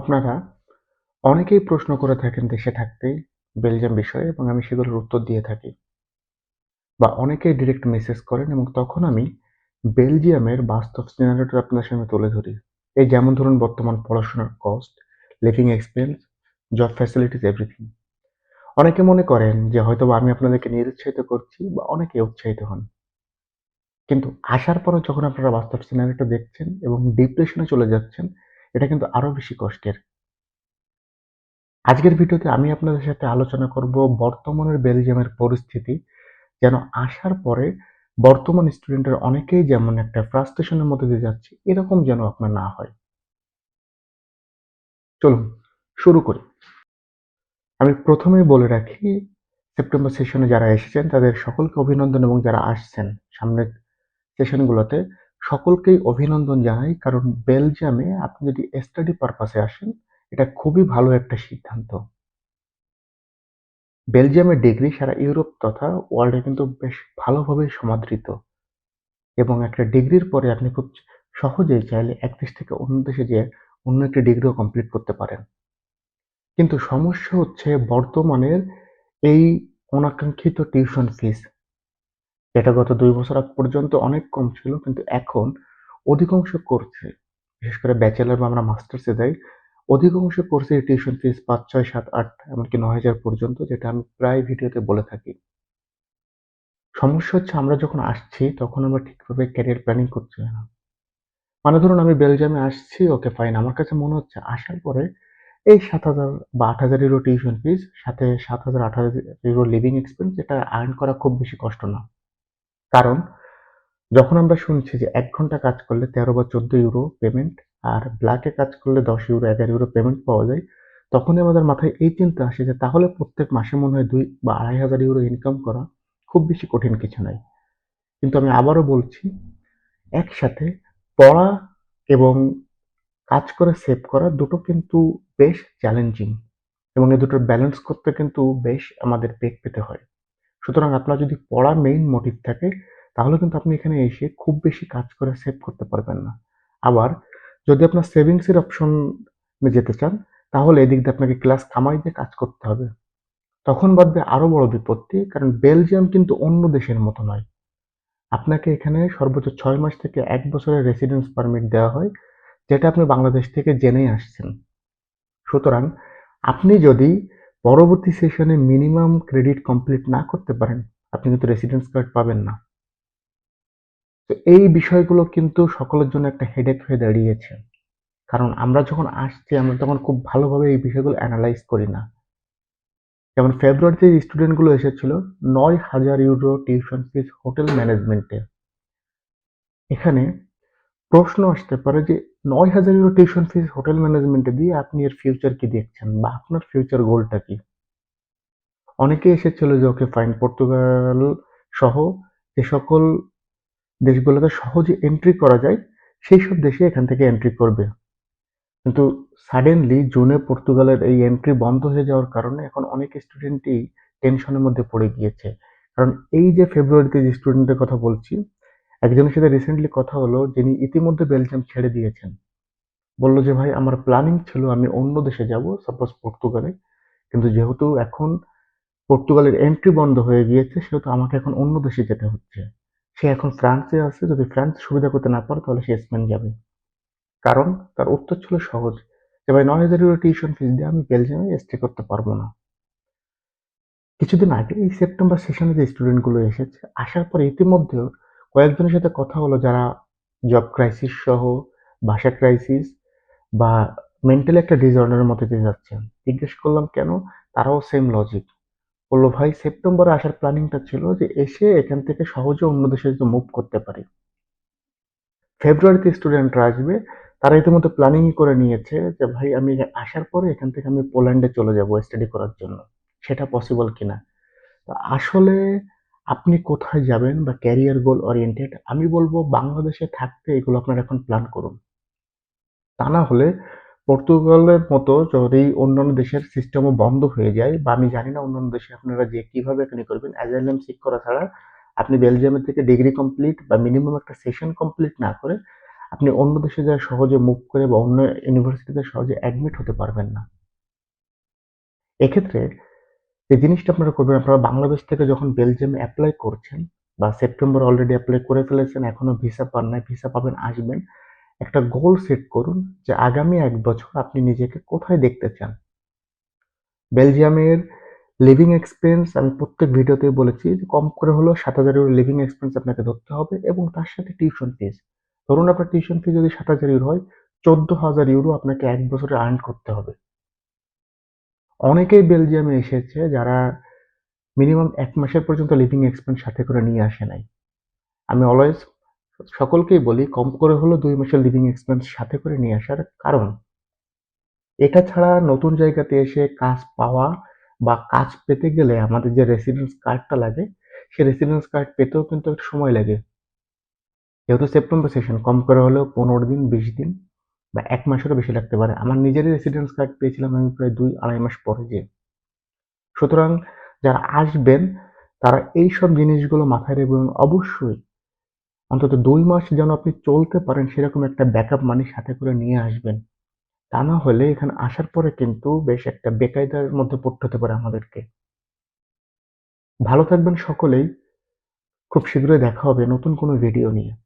আপনারা অনেকেই প্রশ্ন করে থাকেন দেশে থাকতেই বেলজিয়াম বিষয়ে এবং আমি সেগুলোর উত্তর দিয়ে থাকি। বা অনেকেই ডিরেক্ট মেসেজ করেন এবং তখন আমি বেলজিয়ামের বাস্তব সিনারিওটা আপনার সামনে তুলে ধরি। এই যেমন ধরুন বর্তমান পড়াশোনার cost living expense job facilities everything অনেকে মনে করেন যে হয়তো আমি আপনাদেরকে নিরুৎসাহিত করছি বা অনেকে উৎসাহিত হন। কিন্তু আসার পরে যখন আপনারা বাস্তব সিনারিওটা দেখছেন এবং ডিপ্রেশনে চলে যাচ্ছেন এটা কিন্তু আরও বেশি কষ্টের। আজকের ভিডিওতে আমি আপনাদের সাথে আলোচনা করব বর্তমানের বেলজিয়ামের পরিস্থিতি, যেন আসার পরে বর্তমান স্টুডেন্টের অনেকেই যেমন একটা ফ্রাস্ট্রেশনের মধ্যে দিয়ে যাচ্ছে, এরকম যেন আপনার না হয়। চলুন, শুরু করি। আমি প্রথমেই বলে রাখি, সেপ্টেম্বর সেশনে যারা এসেছেন, তাদের সকলকে অভিনন্দন এবং যারা আসছেন সামনের সেশনগুলোতে সকলকেই অভিনন্দন জানাই, কারণ বেলজিয়ামে আপনি যদি স্টাডি পারপাসে আসেন, এটা খুবই ভালো একটা সিদ্ধান্ত। বেলজিয়ামের ডিগ্রি সারা ইউরোপ তথা ওয়ার্ল্ডে কিন্তু বেশ ভালোভাবে সমাদৃত। এবং একটা ডিগ্রির পরে আপনি খুব সহজেই চাইলে এক দেশ থেকে অন্য দেশে যেয়ে অন্য একটি ডিগ্রিও কমপ্লিট করতে পারেন। কিন্তু সমস্যা হচ্ছে বর্তমানের এই অনাকাঙ্ক্ষিত টিউশন ফিস যেটা গত দুই বছর আগ পর্যন্ত অনেক কম ছিল, কিন্তু এখন অধিকাংশ কোর্সে বিশেষ করে ব্যাচেলার বা আমরা মাস্টার্সে যাই, অধিকাংশ কোর্সে টিউশন ফিস পাঁচ, ছয়, সাত, আট, এমনকি নয় হাজার পর্যন্ত, যেটা আমি প্রায় ভিডিওতে বলে থাকি। সমস্যা হচ্ছে আমরা যখন আসছি, তখন আমরা ঠিকভাবে ক্যারিয়ার প্ল্যানিং করছি না। মানে ধরুন আমি বেলজিয়ামে আসছি ওকে ফাইন আমার কাছে মনে হচ্ছে আসার পরে এই সাত হাজার বা আট হাজার ইউরো টিউশন ফিস সাথে সাত হাজার, আট হাজার ইউরো লিভিং এক্সপেন্স এটা আর্ন করা খুব বেশি কষ্ট না। কারণ, যখন আমরা শুনছি যে এক ঘণ্টা কাজ করলে তেরো বা চোদ্দ ইউরো পেমেন্ট আর ব্ল্যাকে কাজ করলে দশ ইউরো এগারো ইউরো পেমেন্ট পাওয়া যায়, তখনই আমাদের মাথায় এই চিন্তা আসে যে তাহলে প্রত্যেক মাসে মনে হয় দুই বা আড়াই হাজার ইউরো ইনকাম করা খুব বেশি কঠিন কিছু নয় কিন্তু আমি আবারও বলছি, একসাথে পড়া এবং কাজ করে সেভ করা দুটো কিন্তু বেশ চ্যালেঞ্জিং এবং এই দুটোর ব্যালেন্স করতে কিন্তু বেশ আমাদের বেগ পেতে হয়। সুতরাং আপনার যদি পড়া মেইন মোটিভ থাকে, তাহলে কিন্তু আপনি এখানে এসে খুব বেশি কাজ করে সেভ করতে পারবেন না। আবার, যদি আপনার সেভিংসের অপশন যেতে চান, তাহলে এদিক দিয়ে আপনাকে ক্লাস কামাই দিয়ে কাজ করতে হবে। তখন বাদবে আরও বড় বিপত্তি, কারণ বেলজিয়াম কিন্তু অন্য দেশের মতো নয়। আপনাকে এখানে সর্বোচ্চ ছয় মাস থেকে এক বছরের রেসিডেন্স পারমিট দেওয়া হয়, যেটা আপনি বাংলাদেশ থেকে জেনেই আসছেন। সুতরাং, আপনি যদি পরবর্তী সেশনে মিনিমাম ক্রেডিট কমপ্লিট না করতে পারেন, আপনি কিন্তু রেসিডেন্স কার্ড পাবেন না। তো এই বিষয়গুলো কিন্তু সকলের জন্য একটা হেডেক হয়ে দাঁড়িয়েছে। কারণ আমরা যখন আসছি, আমরা তখন খুব ভালোভাবে এই বিষয়গুলো অ্যানালাইজ করি না। যেমন ফেব্রুয়ারিতে স্টুডেন্টগুলো এসেছিল, নয় হাজার ইউরো টিউশন ফিস হোটেল ম্যানেজমেন্টে এখানে প্রশ্ন আসতে পারে যে নয় হাজার ইউরো টিউশন ফিস হোটেল ম্যানেজমেন্টে দিয়ে আপনি এর ফিউচার কি দেখছেন বা আপনার ফিউচার গোলটা কি? অনেকে এসেছিল যে, ওকে ফাইন পর্তুগাল সহ যে সকল দেশগুলোতে সহজে এন্ট্রি করা যায়, সেই সব দেশে এখান থেকে এন্ট্রি করবে। কিন্তু সাডেনলি জুনে পর্তুগালের এই এন্ট্রি বন্ধ হয়ে যাওয়ার কারণে এখন অনেক স্টুডেন্টই টেনশনের মধ্যে পড়ে গিয়েছে। কারণ এই যে ফেব্রুয়ারিতে যে স্টুডেন্টের কথা বলছি একজনের সাথে রিসেন্টলি কথা হলো, যিনি ইতিমধ্যে বেলজিয়াম ছেড়ে দিয়েছেন। বলল যে, ভাই, আমার প্ল্যানিং ছিল আমি অন্য দেশে যাব সাপোজ পর্তুগালে। কিন্তু যেহেতু এখন পর্তুগালের এন্ট্রি বন্ধ হয়ে গিয়েছে, সেহেতু আমাকে এখন অন্য দেশে যেতে হচ্ছে। সে এখন ফ্রান্সে আছে, যদি ফ্রান্স সুবিধা করতে না পারে, তাহলে সে স্পেন যাবে। কারণ তার উত্তর ছিল সহজ, যে, ভাই, নয় হাজার ইউরো টিউশন ফিস দিয়ে আমি বেলজিয়ামে স্টে করতে পারব না। কিছুদিন আগে এই সেপ্টেম্বর সেশনে যে স্টুডেন্টগুলো এসেছে, আসার পর ইতিমধ্যেও কয়েকজনের সাথে কথা হলো যারা জব ক্রাইসিস সহ ভাষা ক্রাইসিস বা মেন্টালি একটা ডিসঅর্ডারের মধ্যে দিয়ে যাচ্ছেন। জিজ্ঞেস করলাম, কেন? তারাও সেম লজিক বলল, ভাই সেপ্টেম্বরে আসার প্ল্যানিংটা ছিল যে এসে এখান থেকে সহজে অন্য দেশে যদি মুভ করতে পারি। ফেব্রুয়ারিতে স্টুডেন্টরা আসবে, তারা ইতিমধ্যে প্ল্যানিং করে নিয়েছে যে, ভাই, আমি আসার পরে এখান থেকে আমি পোল্যান্ডে চলে যাব স্টাডি করার জন্য। সেটা পসিবল কিনা? আসলে আপনি কোথায় যাবেন বা ক্যারিয়ার গোল ওরিয়েন্টেড আমি বলব বাংলাদেশে থাকতে এগুলো আপনারা এখন প্ল্যান করুন। তা না হলে পর্তুগালের মতো যদি অন্যান্য দেশের সিস্টেমও বন্ধ হয়ে যায় বা আমি জানি না অন্যান্য দেশে আপনারা যে কীভাবে এখানে করবেন অ্যাজাইলাম সিক করা ছাড়া আপনি বেলজিয়ামের থেকে ডিগ্রি কমপ্লিট বা মিনিমাম একটা সেশন কমপ্লিট না করে আপনি অন্য দেশে যাওয়া সহজে মুভ করে বা অন্য ইউনিভার্সিটিতে সহজে অ্যাডমিট হতে পারবেন না। এক্ষেত্রে যে জিনিসটা আপনারা করবেন। আপনারা বাংলাদেশ থেকে যখন বেলজিয়ামে অ্যাপ্লাই করছেন বা সেপ্টেম্বর অলরেডি অ্যাপ্লাই করে ফেলেছেন, এখনও ভিসা পান নাই ভিসা পাবেন, আসবেন, একটা গোল সেট করুন যে আগামী এক বছর আপনি নিজেকে কোথায় দেখতে চান। বেলজিয়ামের লিভিং এক্সপেন্স আমি প্রত্যেক ভিডিওতে বলেছি যে কম করে হলেও সাত হাজার ইউরো লিভিং এক্সপেন্স আপনাকে ধরতে হবে এবং তার সাথে টিউশন ফিস ধরুন আপনার টিউশন ফি যদি সাত হাজার ইউরো হয়, চোদ্দ হাজার ইউরো আপনাকে এক বছরে আর্ন করতে হবে। অনেকেই বেলজিয়ামে এসেছে যারা মিনিমাম এক মাসের পর্যন্ত লিভিং এক্সপেন্স সাথে করে নিয়ে আসে নাই। আমি অলওয়েজ সকলকেই বলি, কম করে হলেও দুই মাসের লিভিং এক্সপেন্স সাথে করে নিয়ে আসার কারণ। এটা ছাড়া নতুন জায়গাতে এসে কাজ পাওয়া বা কাজ পেতে গেলে আমাদের যে রেসিডেন্স কার্ডটা লাগে, সেই রেসিডেন্স কার্ড পেতেও কিন্তু একটু সময় লাগে। যেহেতু সেপ্টেম্বর সেশন কম করে হলেও পনেরো দিন, বিশ দিন বা এক মাসেরও বেশি লাগতে পারে। আমার নিজেরই রেসিডেন্স কার্ড পেয়েছিলাম আমি প্রায় দুই, আড়াই মাস পরে যে সুতরাং যারা আসবেন, তারা এই সব জিনিসগুলো মাথায় রাখবেন অবশ্যই অন্তত দুই মাস যেন আপনি চলতে পারেন, সেরকম একটা ব্যাকআপ মানি সাথে করে নিয়ে আসবেন। তা না হলে এখানে আসার পরে কিন্তু বেশ একটা বেকায়দার মধ্যে পড়তে হতে পারে আমাদেরকে। ভালো থাকবেন সকলেই। খুব শীঘ্রই দেখা হবে নতুন কোনো ভিডিও নিয়ে।